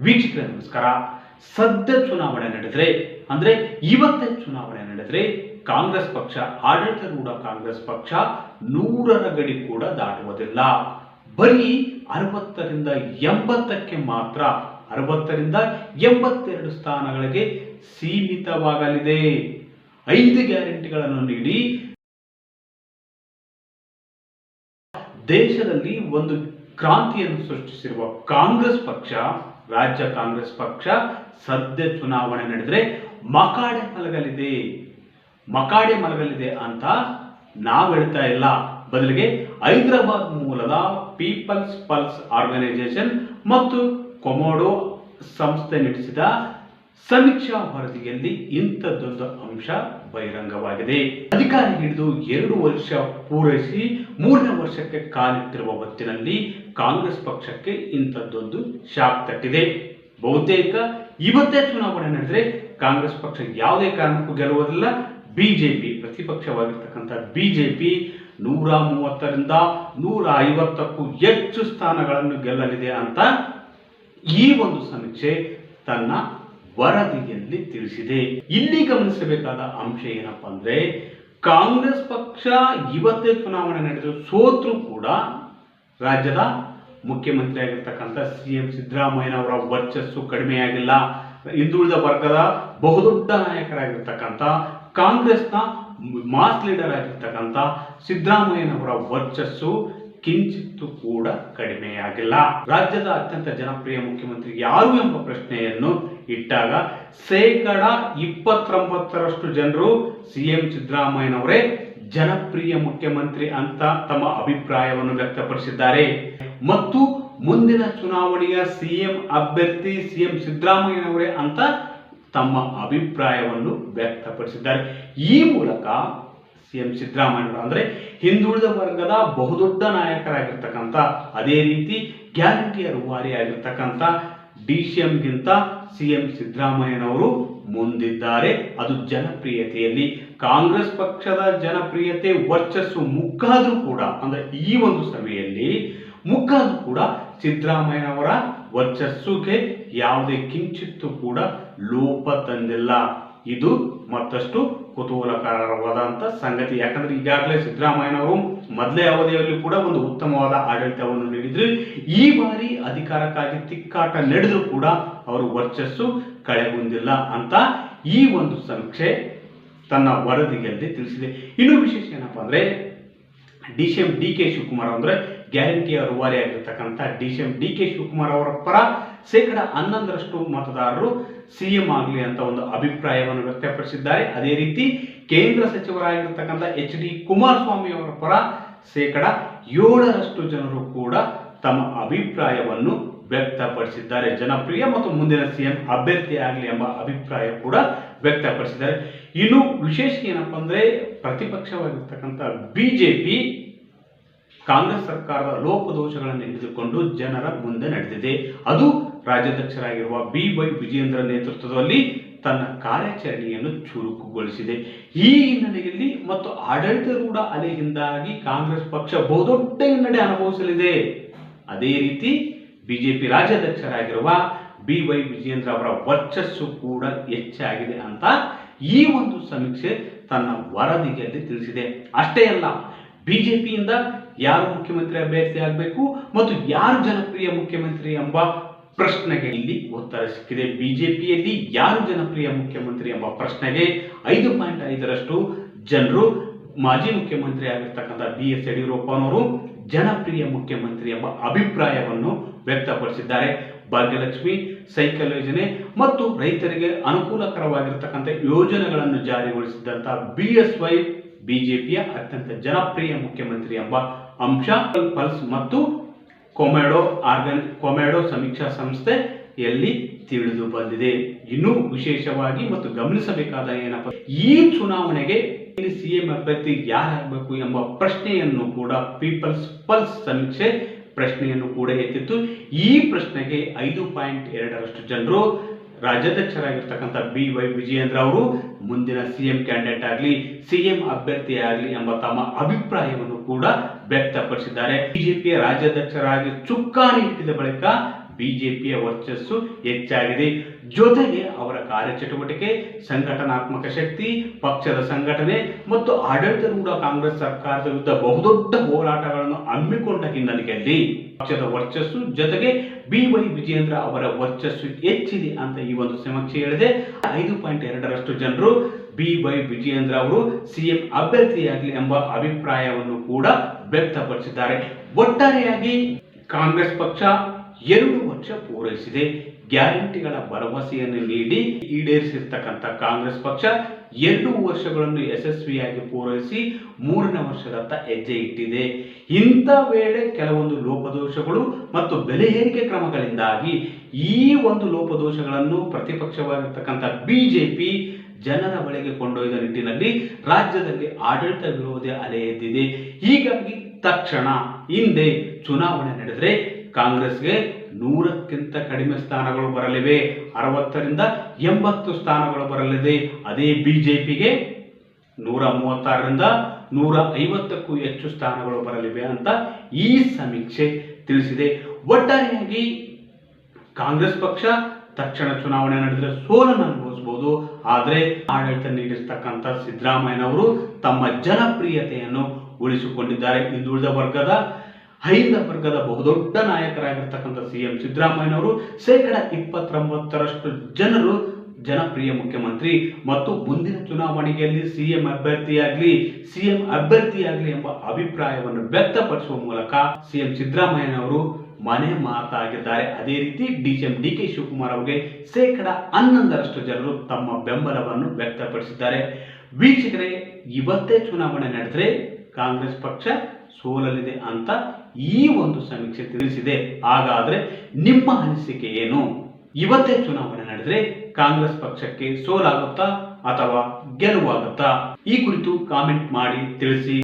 ವೀಕ್ಷಕರ, ನಮಸ್ಕಾರ. ಸದ್ಯ ಚುನಾವಣೆ ನಡೆದರೆ, ಅಂದ್ರೆ ಇವತ್ತೇ ಚುನಾವಣೆ ನಡೆದರೆ ಕಾಂಗ್ರೆಸ್ ಪಕ್ಷ, ಆಡಳಿತಾರೂಢ ಕಾಂಗ್ರೆಸ್ ಪಕ್ಷ ನೂರರ ಗಡಿ ಕೂಡ ದಾಟುವುದಿಲ್ಲ. ಬರೀ ಅರವತ್ತರಿಂದ ಎಂಬತ್ತಕ್ಕೆ ಮಾತ್ರ, ಅರವತ್ತರಿಂದ ಎಂಬತ್ತೆರಡು ಸ್ಥಾನಗಳಿಗೆ ಸೀಮಿತವಾಗಲಿದೆ. ಐದು ಗ್ಯಾರಂಟಿಗಳನ್ನು ನೀಡಿ ದೇಶದಲ್ಲಿ ಒಂದು ಕ್ರಾಂತಿಯನ್ನು ಸೃಷ್ಟಿಸಿರುವ ಕಾಂಗ್ರೆಸ್ ಪಕ್ಷ ರಾಜ್ಯ ಕಾಂಗ್ರೆಸ್ ಪಕ್ಷ ಸದ್ಯ ಚುನಾವಣೆ ನಡೆದರೆ ಮಕಾಡೆ ಮಲಗಲಿದೆ. ಮಕಾಡೆ ಮಲಗಲಿದೆ ಅಂತ ನಾವು ಹೇಳ್ತಾ ಇಲ್ಲ. ಬದಲಿಗೆ ಹೈದರಾಬಾದ್ ಮೂಲದ ಪೀಪಲ್ಸ್ ಪಲ್ಸ್ ಆರ್ಗನೈಸೇಷನ್ ಮತ್ತು ಕೊಮೋಡೋ ಸಂಸ್ಥೆ ನಡೆಸಿದ ಸಮೀಕ್ಷಾ ವರದಿಯಲ್ಲಿ ಇಂಥದ್ದೊಂದು ಅಂಶ ಬಹಿರಂಗವಾಗಿದೆ. ಅಧಿಕಾರ ಹಿಡಿದು ಎರಡು ವರ್ಷ ಪೂರೈಸಿ, ಮೂರನೇ ವರ್ಷಕ್ಕೆ ಕಾಲಿಟ್ಟಿರುವ ಹೊತ್ತಿನಲ್ಲಿ ಕಾಂಗ್ರೆಸ್ ಪಕ್ಷಕ್ಕೆ ಇಂಥದ್ದೊಂದು ಶಾಕ್ ತಟ್ಟಿದೆ. ಬಹುತೇಕ ಇವತ್ತೇ ಚುನಾವಣೆ ನಡೆದರೆ ಕಾಂಗ್ರೆಸ್ ಪಕ್ಷ ಯಾವುದೇ ಕಾರಣಕ್ಕೂ ಗೆಲ್ಲುವುದಿಲ್ಲ. ಬಿಜೆಪಿ ಪ್ರತಿಪಕ್ಷವಾಗಿರ್ತಕ್ಕಂಥ ಬಿಜೆಪಿ ನೂರ ಮೂವತ್ತರಿಂದ ನೂರ ಐವತ್ತಕ್ಕೂ ಹೆಚ್ಚು ಸ್ಥಾನಗಳನ್ನು ಗೆಲ್ಲಲಿದೆ ಅಂತ ಈ ಒಂದು ಸಮೀಕ್ಷೆ ತನ್ನ ವರದಿಯಲ್ಲಿ ತಿಳಿಸಿದೆ. ಇಲ್ಲಿ ಗಮನಿಸಬೇಕಾದ ಅಂಶ ಏನಪ್ಪ ಅಂದ್ರೆ, ಕಾಂಗ್ರೆಸ್ ಪಕ್ಷ ಇವತ್ತೇ ಚುನಾವಣೆ ನಡೆದು ಸೋತ್ರು ಕೂಡ ರಾಜ್ಯದ ಮುಖ್ಯಮಂತ್ರಿ ಆಗಿರ್ತಕ್ಕಂಥ ಸಿ ಎಂ ಸಿದ್ದರಾಮಯ್ಯನವರ ವರ್ಚಸ್ಸು ಕಡಿಮೆಯಾಗಿಲ್ಲ ಹಿಂದುಳಿದ ವರ್ಗದ ಬಹುದೊಡ್ಡ ನಾಯಕರಾಗಿರ್ತಕ್ಕಂಥ, ಕಾಂಗ್ರೆಸ್ನ ಮಾಸ್ ಲೀಡರ್ ಆಗಿರ್ತಕ್ಕಂಥ ಸಿದ್ದರಾಮಯ್ಯನವರ ವರ್ಚಸ್ಸು ಕಿಂಚಿತ್ತು ಕೂಡ ಕಡಿಮೆಯಾಗಿಲ್ಲ ರಾಜ್ಯದ ಅತ್ಯಂತ ಜನಪ್ರಿಯ ಮುಖ್ಯಮಂತ್ರಿ ಯಾರು ಎಂಬ ಪ್ರಶ್ನೆಯನ್ನು ಇಟ್ಟಾಗ ಶೇಕಡ ಇಪ್ಪತ್ತೊಂಬತ್ತರಷ್ಟು ಜನರು ಸಿಎಂ ಸಿದ್ದರಾಮಯ್ಯನವರೇ ಜನಪ್ರಿಯ ಮುಖ್ಯಮಂತ್ರಿ ಅಂತ ತಮ್ಮ ಅಭಿಪ್ರಾಯವನ್ನು ವ್ಯಕ್ತಪಡಿಸಿದ್ದಾರೆ. ಮತ್ತು ಮುಂದಿನ ಚುನಾವಣೆಯ ಸಿಎಂ ಅಭ್ಯರ್ಥಿ ಸಿಎಂ ಸಿದ್ದರಾಮಯ್ಯನವರೇ ಅಂತ ತಮ್ಮ ಅಭಿಪ್ರಾಯವನ್ನು ವ್ಯಕ್ತಪಡಿಸಿದ್ದಾರೆ. ಈ ಮೂಲಕ ಸಿಎಂ ಸಿದ್ದರಾಮಯ್ಯನವರು ಅಂದರೆ ಹಿಂದುಳಿದ ವರ್ಗದ ಬಹುದೊಡ್ಡ ನಾಯಕರಾಗಿರ್ತಕ್ಕಂಥ, ಅದೇ ರೀತಿ ಗ್ಯಾರಂಟಿಯ ರೂವಾರಿ ಆಗಿರ್ತಕ್ಕಂಥ ಡಿ ಸಿ ಎಂಗಿಂತ ಸಿ ಎಂ ಸಿದ್ದರಾಮಯ್ಯನವರು ಮುಂದಿದ್ದಾರೆ. ಅದು ಜನಪ್ರಿಯತೆಯಲ್ಲಿ. ಕಾಂಗ್ರೆಸ್ ಪಕ್ಷದ ಜನಪ್ರಿಯತೆ ವರ್ಚಸ್ಸು ಮುಗ್ಗಾದ್ರೂ ಕೂಡ, ಅಂದ್ರೆ ಈ ಒಂದು ಸಭೆಯಲ್ಲಿ ಮುಗ್ಗಾದ್ರೂ ಕೂಡ ಸಿದ್ದರಾಮಯ್ಯನವರ ವರ್ಚಸ್ಸುಗೆ ಯಾವುದೇ ಕಿಂಚಿತ್ತು ಕೂಡ ಲೋಪ ತಂದಿಲ್ಲ. ಇದು ಮತ್ತಷ್ಟು ಕುತೂಹಲಕರವಾದಂಥ ಸಂಗತಿ. ಯಾಕಂದ್ರೆ ಈಗಾಗಲೇ ಸಿದ್ದರಾಮಯ್ಯನವರು ಮೊದಲೇ ಅವಧಿಯಲ್ಲಿ ಕೂಡ ಒಂದು ಉತ್ತಮವಾದ ಆಡಳಿತವನ್ನು ನೀಡಿದ್ರು. ಈ ಬಾರಿ ಅಧಿಕಾರಕ್ಕಾಗಿ ತಿಕ್ಕಾಟ ನಡೆದರೂ ಕೂಡ ಅವರು ವರ್ಚಸ್ಸು ಕಳೆಗುಂದಿಲ್ಲ ಅಂತ ಈ ಒಂದು ಸಮೀಕ್ಷೆ ತನ್ನ ವರದಿಯಲ್ಲಿ ತಿಳಿಸಿದೆ. ಇನ್ನು ವಿಶೇಷ ಏನಪ್ಪಾ ಅಂದ್ರೆ, D C M D K Shivakumar ಅಂದ್ರೆ ಗ್ಯಾರಂಟಿಯ ರೂವಾರಿ ಆಗಿರ್ತಕ್ಕಂಥ D C M D K Shivakumar ಅವರ ಪರ ಶೇಕಡ ಹನ್ನೊಂದರಷ್ಟು ಮತದಾರರು ಸಿಎಂ ಆಗಲಿ ಅಂತ ಒಂದು ಅಭಿಪ್ರಾಯವನ್ನು ವ್ಯಕ್ತಪಡಿಸಿದ್ದಾರೆ. ಅದೇ ರೀತಿ ಕೇಂದ್ರ ಸಚಿವರಾಗಿರ್ತಕ್ಕಂಥ ಎಚ್ ಡಿ ಕುಮಾರಸ್ವಾಮಿ ಅವರ ಪರ ಶೇಕಡ ಏಳರಷ್ಟು ಜನರು ಕೂಡ ತಮ್ಮ ಅಭಿಪ್ರಾಯವನ್ನು ವ್ಯಕ್ತಪಡಿಸಿದ್ದಾರೆ. ಜನಪ್ರಿಯ ಮತ್ತು ಮುಂದಿನ ಸಿಎಂ ಅಭ್ಯರ್ಥಿ ಆಗಲಿ ಎಂಬ ಅಭಿಪ್ರಾಯ ಕೂಡ ವ್ಯಕ್ತಪಡಿಸಿದ್ದಾರೆ. ಇನ್ನು ವಿಶೇಷ ಏನಪ್ಪ ಅಂದರೆ ಪ್ರತಿಪಕ್ಷವಾಗಿರ್ತಕ್ಕಂಥ ಬಿಜೆಪಿ ಕಾಂಗ್ರೆಸ್ ಸರ್ಕಾರದ ಲೋಪದೋಷಗಳನ್ನು ಹಿಡಿದುಕೊಂಡು ಜನರ ಮುಂದೆ ನಡೆದಿದೆ. ಅದು ರಾಜ್ಯಾಧ್ಯಕ್ಷರಾಗಿರುವ ಬಿ ವೈ ವಿಜೇಂದ್ರ ನೇತೃತ್ವದಲ್ಲಿ ತನ್ನ ಕಾರ್ಯಾಚರಣೆಯನ್ನು ಚುರುಕುಗೊಳಿಸಿದೆ. ಈ ಹಿನ್ನೆಲೆಯಲ್ಲಿ ಮತ್ತು ಆಡಳಿತಾರೂಢ ಅಲೆಯಿಂದಾಗಿ ಕಾಂಗ್ರೆಸ್ ಪಕ್ಷ ಬಹುದೊಡ್ಡ ಹಿನ್ನಡೆ ಅನುಭವಿಸಲಿದೆ. ಅದೇ ರೀತಿ ಬಿಜೆಪಿ ರಾಜ್ಯಾಧ್ಯಕ್ಷರಾಗಿರುವ ಬಿ ವೈ ವಿಜೇಂದ್ರ ಅವರ ವರ್ಚಸ್ಸು ಕೂಡ ಹೆಚ್ಚಾಗಿದೆ ಅಂತ ಈ ಒಂದು ಸಮೀಕ್ಷೆ ತನ್ನ ವರದಿಯಲ್ಲಿ ತಿಳಿಸಿದೆ. ಅಷ್ಟೇ ಅಲ್ಲ, ಬಿಜೆಪಿಯಿಂದ ಯಾರು ಮುಖ್ಯಮಂತ್ರಿ ಅಭ್ಯರ್ಥಿ ಆಗಬೇಕು ಮತ್ತು ಯಾರು ಜನಪ್ರಿಯ ಮುಖ್ಯಮಂತ್ರಿ ಎಂಬ ಪ್ರಶ್ನೆಗೆ ಇಲ್ಲಿ ಉತ್ತರ ಸಿಕ್ಕಿದೆ. ಬಿಜೆಪಿಯಲ್ಲಿ ಯಾರು ಜನಪ್ರಿಯ ಮುಖ್ಯಮಂತ್ರಿ ಎಂಬ ಪ್ರಶ್ನೆಗೆ ಐದು ಪಾಯಿಂಟ್ ಐದರಷ್ಟು ಜನರು ಮಾಜಿ ಮುಖ್ಯಮಂತ್ರಿ ಆಗಿರ್ತಕ್ಕಂಥ ಬಿ ಎಸ್ ಯಡಿಯೂರಪ್ಪನವರು ಜನಪ್ರಿಯ ಮುಖ್ಯಮಂತ್ರಿ ಎಂಬ ಅಭಿಪ್ರಾಯವನ್ನು ವ್ಯಕ್ತಪಡಿಸಿದ್ದಾರೆ. ಭಾಗ್ಯಲಕ್ಷ್ಮಿ, ಸೈಕಲ್ ಯೋಜನೆ ಮತ್ತು ರೈತರಿಗೆ ಅನುಕೂಲಕರವಾಗಿರ್ತಕ್ಕಂಥ ಯೋಜನೆಗಳನ್ನು ಜಾರಿಗೊಳಿಸಿದಂಥ ಬಿ ಎಸ್ ವೈ ಬಿಜೆಪಿಯ ಅತ್ಯಂತ ಜನಪ್ರಿಯ ಮುಖ್ಯಮಂತ್ರಿ ಎಂಬ ಅಂಶ. ಪಲ್ಸ್ ಮತ್ತು ಕೊಮೆಡೋ ಆರ್ಗನ್ ಕೊಮೆಡೋ ಸಮೀಕ್ಷಾ ಸಂಸ್ಥೆ ಎಲ್ಲಿ ತಿಳಿದು ಬಂದಿದೆ. ಇನ್ನು ವಿಶೇಷವಾಗಿ ಮತ್ತು ಗಮನಿಸಬೇಕಾದ ಏನಪ್ಪ ಈ ಚುನಾವಣೆಗೆ ಸಿಎಂ ಅಭ್ಯರ್ಥಿ ಯಾರಾಗಬೇಕು ಎಂಬ ಪ್ರಶ್ನೆಯನ್ನು ಕೂಡ ಪೀಪಲ್ಸ್ ಪಲ್ಸ್ ಸಮೀಕ್ಷೆ ಪ್ರಶ್ನೆಯನ್ನು ಕೂಡ ಎತ್ತಿತ್ತು. ಈ ಪ್ರಶ್ನೆಗೆ ಐದು ಪಾಯಿಂಟ್ ಎರಡರಷ್ಟು ಜನರು ರಾಜ್ಯಾಧ್ಯಕ್ಷರಾಗಿರ್ತಕ್ಕಂಥ ಬಿ ವೈ ವಿಜಯೇಂದ್ರ ಅವರು, ಮುಂದಿನ ಸಿಎಂ ಕ್ಯಾಂಡಿಡೇಟ್ ಆಗಲಿ, ಸಿಎಂ ಅಭ್ಯರ್ಥಿ ಆಗಲಿ ಎಂಬ ತಮ್ಮ ಅಭಿಪ್ರಾಯವನ್ನು ಕೂಡ ವ್ಯಕ್ತಪಡಿಸಿದ್ದಾರೆ. ಬಿಜೆಪಿಯ ರಾಜ್ಯಾಧ್ಯಕ್ಷರಾಗಿ ಚುಕ್ಕಾಣಿ ಇಟ್ಟಿದ ಬಳಿಕ ಬಿಜೆಪಿಯ ವರ್ಚಸ್ಸು ಹೆಚ್ಚಾಗಿದೆ. ಜೊತೆಗೆ ಅವರ ಕಾರ್ಯಚಟುವಟಿಕೆ, ಸಂಘಟನಾತ್ಮಕ ಶಕ್ತಿ, ಪಕ್ಷದ ಸಂಘಟನೆ ಮತ್ತು ಆಡಳಿತಾರೂಢ ಕಾಂಗ್ರೆಸ್ ಸರ್ಕಾರದ ವಿರುದ್ಧ ಬಹುದೊಡ್ಡ ಹೋರಾಟಗಳನ್ನು ಹಮ್ಮಿಕೊಂಡ ಹಿನ್ನೆಲೆಯಲ್ಲಿ ಪಕ್ಷದ ವರ್ಚಸ್ಸು ಜೊತೆಗೆ ಬಿ ವೈ ವಿಜೇಂದ್ರ ಅವರ ವರ್ಚಸ್ಸು ಹೆಚ್ಚಿದೆ ಅಂತ ಈ ಒಂದು ಸಮೀಕ್ಷೆ ಹೇಳಿದೆ. ಐದು ಪಾಯಿಂಟ್ ಎರಡರಷ್ಟು ಜನರು ಬಿ ವೈ ವಿಜಯೇಂದ್ರ ಅವರು ಸಿಎಂ ಅಭ್ಯರ್ಥಿಯಾಗಲಿ ಎಂಬ ಅಭಿಪ್ರಾಯವನ್ನು ಕೂಡ ವ್ಯಕ್ತಪಡಿಸಿದ್ದಾರೆ. ಒಟ್ಟಾರೆಯಾಗಿ ಕಾಂಗ್ರೆಸ್ ಪಕ್ಷ ಎರಡು ವರ್ಷ ಪೂರೈಸಿದೆ. ಗ್ಯಾರಂಟಿಗಳ ಭರವಸೆಯನ್ನು ನೀಡಿ ಈಡೇರಿಸಿರ್ತಕ್ಕಂಥ ಕಾಂಗ್ರೆಸ್ ಪಕ್ಷ ಎರಡು ವರ್ಷಗಳನ್ನು ಯಶಸ್ವಿಯಾಗಿ ಪೂರೈಸಿ ಮೂರನೇ ವರ್ಷದತ್ತ ಹೆಜ್ಜೆ ಇಟ್ಟಿದೆ. ಇಂಥ ವೇಳೆ ಕೆಲವೊಂದು ಲೋಪದೋಷಗಳು ಮತ್ತು ಬೆಲೆ ಏರಿಕೆ ಕ್ರಮಗಳಿಂದಾಗಿ ಈ ಒಂದು ಲೋಪದೋಷಗಳನ್ನು ಪ್ರತಿಪಕ್ಷವಾಗಿರ್ತಕ್ಕಂಥ ಬಿಜೆಪಿ ಜನರ ಬಳಿಗೆ ಕೊಂಡೊಯ್ದ ನಿಟ್ಟಿನಲ್ಲಿ ರಾಜ್ಯದಲ್ಲಿ ಆಡಳಿತ ವಿರೋಧಿ ಅಲೆ ಎದ್ದಿದೆ. ಹೀಗಾಗಿ ತಕ್ಷಣ ಹಿಂದೆ ಚುನಾವಣೆ ನಡೆದರೆ ಕಾಂಗ್ರೆಸ್ಗೆ ನೂರಕ್ಕಿಂತ ಕಡಿಮೆ ಸ್ಥಾನಗಳು ಬರಲಿವೆ. ಅರವತ್ತರಿಂದ ಎಂಬತ್ತು ಸ್ಥಾನಗಳು ಬರಲಿದೆ. ಅದೇ ಬಿಜೆಪಿಗೆ ನೂರ ಮೂವತ್ತಾರರಿಂದ ನೂರ ಐವತ್ತಕ್ಕೂ ಹೆಚ್ಚು ಸ್ಥಾನಗಳು ಬರಲಿವೆ ಅಂತ ಈ ಸಮೀಕ್ಷೆ ತಿಳಿಸಿದೆ. ಒಟ್ಟಾರೆಯಾಗಿ ಕಾಂಗ್ರೆಸ್ ಪಕ್ಷ ತಕ್ಷಣ ಚುನಾವಣೆ ನಡೆದರೆ ಸೋಲನ್ನು ಅನುಭವಿಸಬಹುದು ಆದರೆ ಆಡಳಿತ ನೀಡಿರ್ತಕ್ಕಂಥ ಸಿದ್ದರಾಮಯ್ಯನವರು ತಮ್ಮ ಜನಪ್ರಿಯತೆಯನ್ನು ಉಳಿಸಿಕೊಂಡಿದ್ದಾರೆ. ಹಿಂದುಳಿದ ವರ್ಗದ ಹೈಂದ ವರ್ಗದ ಬಹುದೊಡ್ಡ ನಾಯಕರಾಗಿರ್ತಕ್ಕಂಥ ಸಿ ಎಂ ಸಿದ್ದರಾಮಯ್ಯನವರು ಶೇಕಡ ಇಪ್ಪತ್ತೊಂಬತ್ತರಷ್ಟು ಜನರು ಜನಪ್ರಿಯ ಮುಖ್ಯಮಂತ್ರಿ. ಮತ್ತು ಮುಂದಿನ ಚುನಾವಣೆಯಲ್ಲಿ ಸಿಎಂ ಅಭ್ಯರ್ಥಿಯಾಗಲಿ ಸಿಎಂ ಅಭ್ಯರ್ಥಿಯಾಗಲಿ ಎಂಬ ಅಭಿಪ್ರಾಯವನ್ನು ವ್ಯಕ್ತಪಡಿಸುವ ಮೂಲಕ ಸಿಎಂ ಸಿದ್ದರಾಮಯ್ಯನವರು ಮನೆ ಮಾತಾಗಿದ್ದಾರೆ. ಅದೇ ರೀತಿ D C M D K Shivakumar ಅವರಿಗೆ ಶೇಕಡ ಹನ್ನೊಂದರಷ್ಟು ಜನರು ತಮ್ಮ ಬೆಂಬಲವನ್ನು ವ್ಯಕ್ತಪಡಿಸಿದ್ದಾರೆ. ವೀಕ್ಷಕರೇ, ಇವತ್ತೇ ಚುನಾವಣೆ ನಡೆದರೆ ಕಾಂಗ್ರೆಸ್ ಪಕ್ಷ ಸೋಲಲಿದೆ ಅಂತ ಈ ಒಂದು ಸಮೀಕ್ಷೆ ತಿಳಿಸಿದೆ. ಹಾಗಾದರೆ ನಿಮ್ಮ ಅನಿಸಿಕೆ ಏನು? ಇವತ್ತೇ ಚುನಾವಣೆ ನಡೆದರೆ ಕಾಂಗ್ರೆಸ್ ಪಕ್ಷಕ್ಕೆ ಸೋಲಾಗುತ್ತಾ ಅಥವಾ ಗೆಲುವಾಗುತ್ತಾ? ಈ ಕುರಿತು ಕಾಮೆಂಟ್ ಮಾಡಿ ತಿಳಿಸಿ.